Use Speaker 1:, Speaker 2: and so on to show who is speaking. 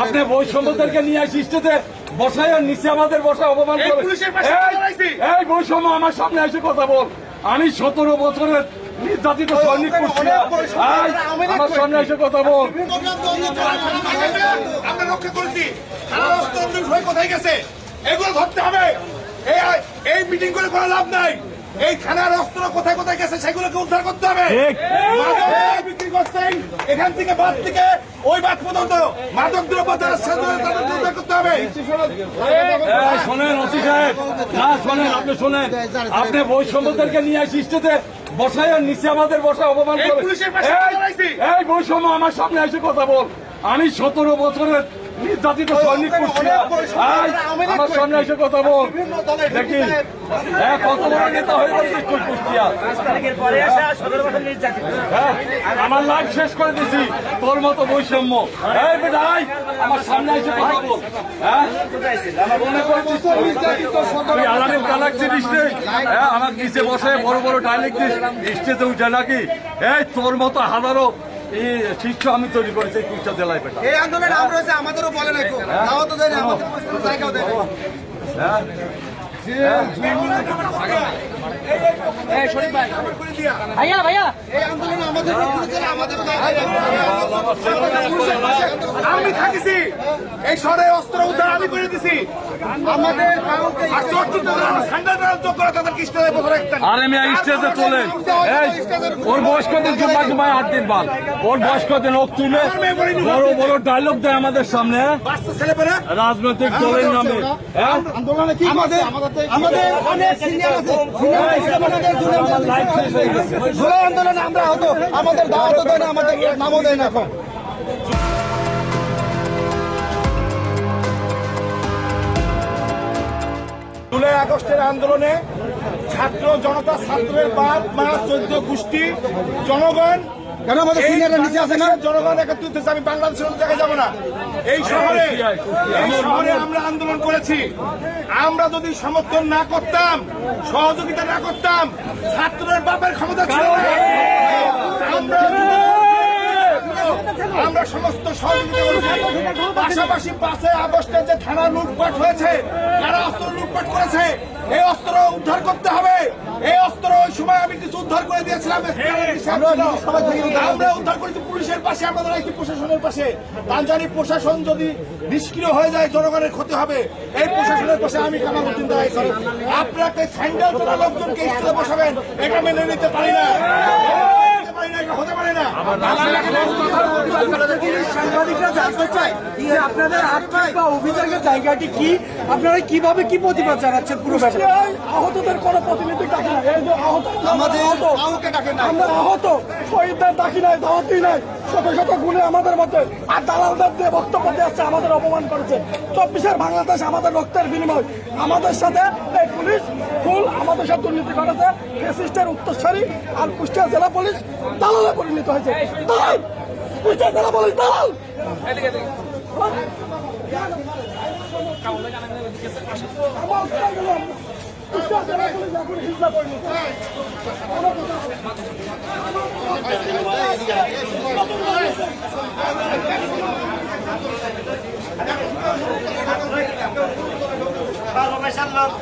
Speaker 1: আপনি বৈষম্যদেরকে নিয়ে আসি স্টেজে বসাই আর নিচে আমাদের বসা অপমান
Speaker 2: এই
Speaker 1: করে। বৈষম্য আমার সামনে এসে কথা বল। আমি সতেরো বছরের নির্যাতিত সৈনিক আমার সামনে এসে কথা বল।
Speaker 2: আমরা রক্ষা করেছি। কোথায় গেছে? এগুলো ধরতে হবে। এই এই মিটিং করে কোনো লাভ নাই। এই থানার অস্ত্র কোথায় কোথায় গেছে সেগুলোকে উদ্ধার করতে হবে। বিক্রি করছেন। এখান থেকে বাদ থেকে ওই বাদ পর্যন্ত মাদক দ্রব্য যারা তাদেরকে উদ্ধার করতে হবে।
Speaker 1: শোনেন সাহেব। না শোনেন আপনি শোনেন। আপনি বৈষম্যদেরকে নিয়ে আসি বসাই নিচে আমাদের বসা অপমান করে। এই বৈষম্য আমার সামনে এসে কথা বল। আমি সতেরো বছরের নির্যাতিত সৈনিক আমার সামনে এসে কথা বল। দেখি। হ্যাঁ কত বড় নেতা হয়ে গেছে কুষ্টিয়া। হ্যাঁ, আমার লাইফ শেষ করে দিছি। তোর মতো বৈষম্য। এই বেটাই আমার সামনে এসে কথা বল। হ্যাঁ? আমার মনে করছিস তুই? আলাদা ডায়লগ দিস হ্যাঁ আমার নিচে বসে বড় বড় ডায়লগ দিস। স্টেজে উঠে নাকি? এই তোর মতো হাজারো এই শীর্ষ আমি তৈরি করেছি কুষ্টা জেলায় বেটা
Speaker 3: এই আন্দোলনে নাম রয়েছে আমাদেরও বলে না কেউ তো দেয় না আমাদের জায়গাও দেয়
Speaker 1: হ্যাঁ
Speaker 4: ভাইয়া ভাইয়া
Speaker 3: এই আন্দোলনে আমাদের আমাদের
Speaker 2: আমি থাকিছি। এই শহরে অস্ত্র উদ্ধার আমি করে দিছি।
Speaker 3: আমাদের
Speaker 2: আর চোর চুর স্যান্ডেল বেড়ার যোগ করে তাদেরকে স্টেজে বসে রাখতেন
Speaker 1: আরে মেয়ে স্টেজে তোলেন। ওর বয়স কত? জুম্মা জুম্মায় আট দিন বাদ ওর বয়স কত? ওক তুলে। বড় বড় ডায়লগ দেয় আমাদের সামনে।
Speaker 2: বাচ্চা ছেলে পেলে?
Speaker 1: রাজনৈতিক দলের নামে। হ্যাঁ?
Speaker 3: আন্দোলনে কি আমাদের আমাদের অনেক সিনিয়র আছে। সিনিয়র হিসেবে আমাদের জুলাই
Speaker 1: আমার লাইফ শেষ হয়ে গেছে।
Speaker 3: জুলাই আন্দোলনে আমরা হতো। আমাদের দাওয়াতও দেয় না আমাদের নামও দেয় না এখন।
Speaker 2: আগস্টের আন্দোলনে ছাত্র জনতা ছাত্রের বাপ মা চোদ্দ গোষ্ঠী জনগণ
Speaker 3: কেন আমাদের সিনিয়ররা নিচে আছে না
Speaker 2: জনগণ একত্রিত হয়েছে। আমি বাংলাদেশের অন্য জায়গায় যাব না এই শহরে এই শহরে আমরা আন্দোলন করেছি আমরা যদি সমর্থন না করতাম সহযোগিতা না করতাম ছাত্রের বাপের ক্ষমতা ছিল না। আমরা আমরা সমস্ত সহযোগিতা করেছি। পাশাপাশি পাঁচে আগস্টে যে থানা লুটপাট হয়েছে যারা অস্ত্র লুটপাট করেছে এই অস্ত্র উদ্ধার করতে হবে। এই অস্ত্র ওই সময় আমি কিছু উদ্ধার করে দিয়েছিলাম আমরা উদ্ধার করেছি পুলিশের পাশে আমরা দাঁড়াইছি প্রশাসনের পাশে। তার জানি প্রশাসন যদি নিষ্ক্রিয় হয়ে যায় জনগণের ক্ষতি হবে। এই প্রশাসনের পাশে আমি কামারুদ্দিন দাঁড়াইছি আপনাকে স্যান্ডেল তোলা লোকজনকে স্কুলে বসাবেন এটা মেনে নিতে পারি না।
Speaker 5: সাংবাদিকরা জানতে যে আপনাদের বা অভিযোগের জায়গাটি কি? আপনারা কীভাবে কি প্রতিবাদ জানাচ্ছেন পুরো ব্যাপারে? আহতদের কোনো প্রতিনিধি ডাকি না। এই যে আহত
Speaker 3: আমাদের
Speaker 5: আহত
Speaker 3: কাউকে ডাকে না।
Speaker 5: আমরা আহত শহীদদের ডাকি নাই দাওয়াতি নাই। শত শত গুণে আমাদের মধ্যে আর দালালদের দিয়ে বক্তব্য দিয়ে আসছে আমাদের অপমান করেছে। চব্বিশের বাংলাদেশ আমাদের রক্তের বিনিময়। আমাদের সাথে এই পুলিশ আমাদের দুর্নীতি করেছে ফেসিস্টের উত্তরস্বরী আর কুষ্টিয়া জেলা পুলিশ দালালে পরিণত হয়েছে। দালাল! কুষ্টিয়া দালাল! পরিণত
Speaker 4: প্রফেশন লোক